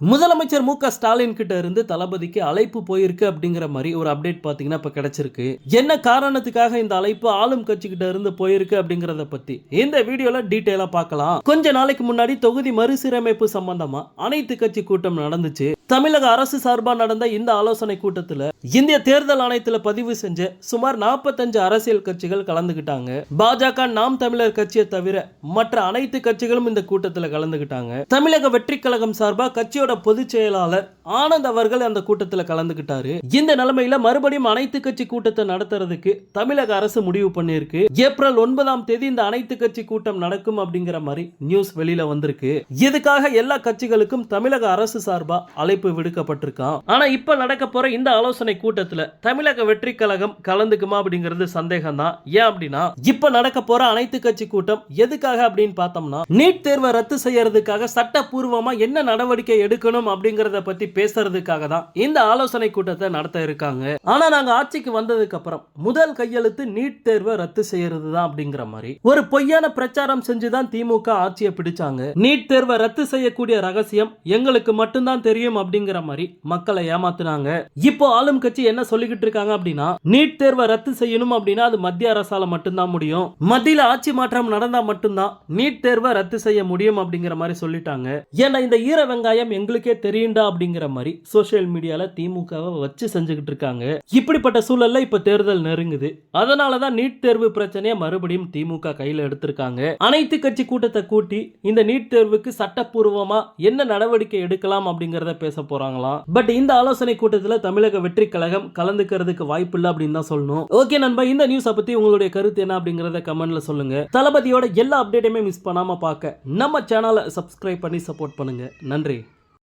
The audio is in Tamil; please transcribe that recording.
முதலமைச்சர் மு க ஸ்டாலின் கிட்ட இருந்து தளபதிக்கு அழைப்பு போயிருக்கு அப்படிங்கிற மாதிரி ஒரு அப்டேட் பார்த்தீங்கன்னா இப்போ கிடைச்சிருக்கு. என்ன காரணத்துக்காக இந்த அழைப்பு ஆளும் கட்சி கிட்ட இருந்து போயிருக்கு அப்படிங்கிறத பத்தி இந்த வீடியோல டீட்டெயிலா பார்க்கலாம் கொஞ்ச நாளைக்கு முன்னாடி தொகுதி மறுசீரமைப்பு சம்பந்தமா அனைத்து கட்சி கூட்டம் நடந்துச்சு. தமிழக அரசு சார்பா நடந்த இந்த ஆலோசனை கூட்டத்துல இந்திய தேர்தல் ஆணையத்துல பதிவு செஞ்ச சுமார் 45 அரசியல் கட்சிகள் கலந்துகிட்டாங்க. பாஜக நாம் தமிழர் கட்சியை தவிர மற்ற அனைத்து கட்சிகளும் இந்த கூட்டத்துல கலந்துகிட்டாங்க. தமிழக வெற்றி கழகம் சார்பா கட்சியோட பொதுச் செயலாளர் ஆனந்த் அவர்கள் அந்த கூட்டத்துல கலந்துகிட்டாரு. இந்த நிலைமையில மறுபடியும் அனைத்து கட்சி கூட்டத்தை நடத்துறதுக்கு தமிழக அரசு முடிவு பண்ணியிருக்கு. ஏப்ரல் ஒன்பதாம் தேதி இந்த அனைத்து கட்சி கூட்டம் நடக்கும் அப்படிங்கிற மாதிரி நியூஸ் வெளியில வந்திருக்கு. இதுக்காக எல்லா கட்சிகளுக்கும் தமிழக அரசு சார்பா அழைப்பு விடுக்கப்பட்டிருக்கான் ஆனா இப்ப நடக்க போற இந்த ஆலோசனை கூட்டத்துல தமிழக வெற்றி கழகம் கலந்துக்குமா அப்படிங்கிறது சந்தேகம் தான் ஏன் அப்படின்னா இப்ப நடக்க போற அனைத்து கட்சி கூட்டம் எதுக்காக அப்படின்னு பார்த்தோம்னா நீட் தேர்வை ரத்து செய்யறதுக்காக சட்டப்பூர்வமா என்ன நடவடிக்கை எடுக்கணும் அப்படிங்கறத பத்தி பேசுறதுக்காக தான் இந்த ஆலோசனை கூட்டத்தை நடத்த இருக்காங்க. ஆனா நாங்க ஆட்சிக்கு வந்ததுக்கு அப்புறம் முதல் கையெழுத்து நீட் தேர்வை ரத்து செய்யறது தான் அப்படிங்கிற மாதிரி ஒரு பொய்யான பிரச்சாரம் செஞ்சுதான் திமுக ஆட்சியை பிடிச்சாங்க. நீட் தேர்வை ரத்து செய்யக்கூடிய ரகசியம் எங்களுக்கு மட்டும்தான் தெரியும் அப்படிங்கிற மாதிரி மக்களை ஏமாத்துனாங்க. இப்போ ஆளும் கட்சி என்ன சொல்லிக்கிட்டு இருக்காங்க அப்படின்னா நீட் தேர்வை ரத்து செய்யணும் அப்படின்னா அது மத்திய அரசால மட்டும்தான் முடியும். மத்தியில ஆட்சி மாற்றம் நடந்தா மட்டும்தான் நீட் தேர்வை ரத்து செய்ய முடியும் அப்படிங்கிற மாதிரி சொல்லிட்டாங்க. ஏன்னா இந்த ஈர வெங்காயம் எங்களுக்கே தெரியுண்டா அப்படிங்கிற மாதிரி சோசியல் மீடியால திமுகவை வச்சு செஞ்சுக்கிட்டு இருக்காங்க. இப்படிப்பட்ட சூழல்ல இப்ப தேர்தல் நெருங்குது. அதனாலதான் நீட் தேர்வு பிரச்சனையை மறுபடியும் திமுக கையில எடுத்திருக்காங்க. அனைத்து கட்சி கூட்டத்தை கூட்டி இந்த நீட் தேர்வுக்கு சட்டப்பூர்வமா என்ன நடவடிக்கை எடுக்கலாம் அப்படிங்கறத பேச போறாங்களாம் பட் இந்த ஆலோசனை கூட்டத்துல தமிழக வெற்றி கழகம் கலந்துக்கிறதுக்கு வாய்ப்பு இல்லை அப்படின்னு தான் சொல்லணும். ஓகே நண்பா இந்த நியூஸை பத்தி உங்களுடைய கருத்து என்ன அப்படிங்கறத கமெண்ட்ல சொல்லுங்க. தளபதியோட எல்லா அப்டேட்டையுமே மிஸ் பண்ணாம பார்க்க நம்ம சேனலை சப்ஸ்கிரைப் பண்ணி சப்போர்ட் பண்ணுங்க. நன்றி.